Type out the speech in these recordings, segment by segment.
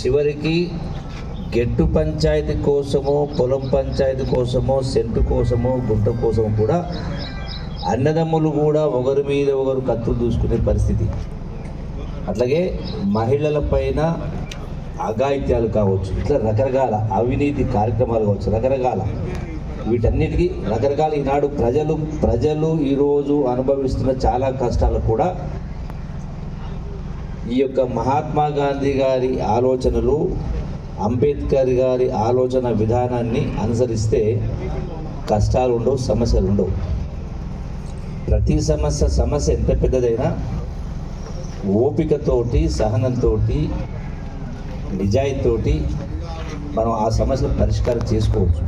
చివరికి గెట్టు పంచాయతీ కోసమో పొలం పంచాయతీ కోసమో సెంటు కోసమో గుంట కోసమో కూడా అన్నదమ్ములు కూడా ఒకరి మీద ఒకరు కత్తులు దూసుకునే పరిస్థితి. అట్లాగే మహిళల పైన అఘాయిత్యాలు కావచ్చు ఇట్లా రకరకాల అవినీతి కార్యక్రమాలు కావచ్చు రకరకాల వీటన్నిటికీ రకరకాల ఈనాడు ప్రజలు ప్రజలు ఈరోజు అనుభవిస్తున్న చాలా కష్టాలు కూడా ఈ యొక్క మహాత్మా గాంధీ గారి ఆలోచనలు అంబేద్కర్ గారి ఆలోచన విధానాన్ని అనుసరిస్తే కష్టాలు ఉండవు సమస్యలు ఉండవు ప్రతి సమస్య సమస్య ఎంత పెద్దదైనా ఓపికతోటి సహనంతో నిజాయితీతోటి మనం ఆ సమస్యను పరిష్కారం చేసుకోవచ్చు.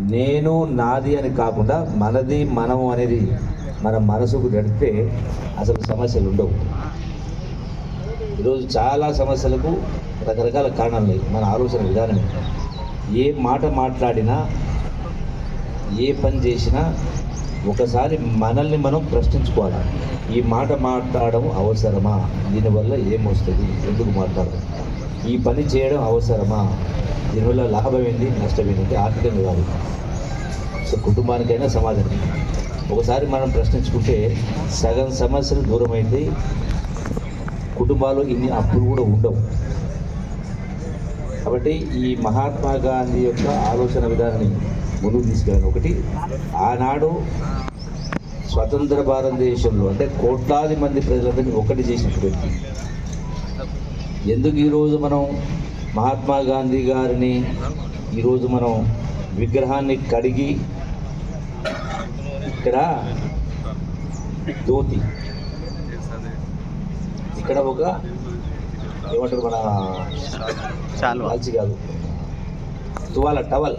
నేను నాది అని కాకుండా మనది మనము అనేది మన మనసుకు నడిపితే అసలు సమస్యలు ఉండవు. ఈరోజు చాలా సమస్యలకు రకరకాల కారణాలు లేవు మన ఆలోచన విధానమే ఏ మాట మాట్లాడినా ఏ పని చేసినా ఒకసారి మనల్ని మనం ప్రశ్నించుకోవాలి. ఈ మాట మాట్లాడడం అవసరమా? దీనివల్ల ఏమొస్తుంది? ఎందుకు మాట్లాడడం ఈ పని చేయడం అవసరమా? దీనివల్ల లాభం ఏంటి నష్టం ఏంటి ఆర్థికంగా కాదు. సో కుటుంబానికైనా సమాధానం. ఒకసారి మనం ప్రశ్నించుకుంటే సగం సమస్యలు దూరం అయితే కుటుంబాలు ఇన్ని అప్పులు కూడా ఉండవు. కాబట్టి ఈ మహాత్మా గాంధీ యొక్క ఆలోచన విధానాన్ని ముందుకు తీసుకెళ్ళాను ఒకటి ఆనాడు స్వతంత్ర భారతదేశంలో అంటే కోట్లాది మంది ప్రజలందరినీ ఒకటి చేసిన ఎందుకు ఈరోజు మనం మహాత్మా గాంధీ గారిని ఈరోజు మనం విగ్రహాన్ని కడిగి ఇక్కడ ధోతి ఇక్కడ ఒక ఏమంటారు మన చాలు కాల్చి కాదు. తువాల టవల్.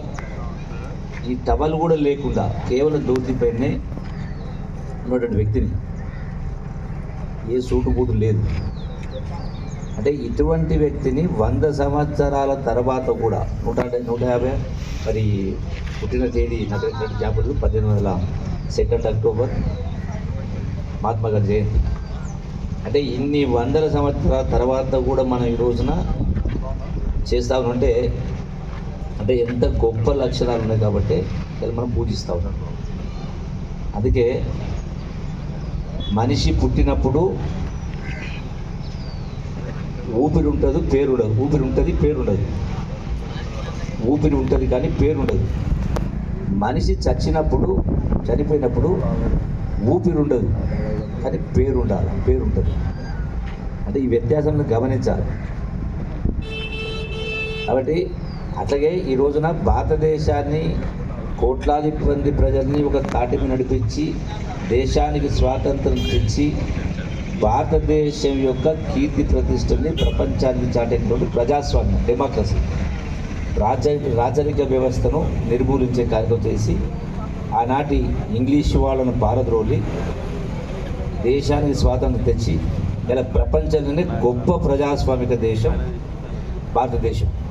ఈ టవల్ కూడా లేకుండా కేవలం ధోతి పైనే ఉన్నటువంటి వ్యక్తిని ఏ సూటు బూటు లేదు. అంటే ఇటువంటి వ్యక్తిని వంద సంవత్సరాల తర్వాత కూడా నూట నూట యాభై మరి పుట్టిన తేదీ నాకు జ్ఞాపకం పద్దెనిమిది వందల సెకండ్ అక్టోబర్ మహాత్మా గాంధీ జయంతి. అంటే ఇన్ని వందల సంవత్సరాల తర్వాత కూడా మనం ఈ రోజున చేస్తా ఉంటే అంటే ఎంత గొప్ప లక్షణాలు ఉన్నాయి కాబట్టి మనం పూజిస్తూ ఉన్నాం. అందుకే మనిషి పుట్టినప్పుడు ఊపిరి ఉంటుంది పేరు ఉండదు ఊపిరి ఉంటుంది పేరు ఉండదు ఊపిరి ఉంటుంది కానీ పేరు ఉండదు మనిషి చచ్చినప్పుడు చనిపోయినప్పుడు ఊపిరి ఉండదు కానీ పేరు ఉండాలి పేరు ఉంటుంది అంటే ఈ వ్యత్యాసాలను గమనించాలి. కాబట్టి అట్లాగే ఈ రోజున భారతదేశాన్ని కోట్లాది మంది ప్రజల్ని ఒక తాటికి నడిపించి దేశానికి స్వాతంత్రం తెచ్చి భారతదేశం యొక్క కీర్తి ప్రతిష్టని ప్రపంచానికి చాటేటువంటి ప్రజాస్వామ్యం డెమోక్రసీ రాజ రాజరిక వ్యవస్థను నిర్మూలించే కార్యక్రమం చేసి ఆనాటి ఇంగ్లీష్ వాళ్ళను పారద్రోలి దేశానికి స్వాతంత్రం తెచ్చి ఇలా ప్రపంచంలోనే గొప్ప ప్రజాస్వామిక దేశం భారతదేశం.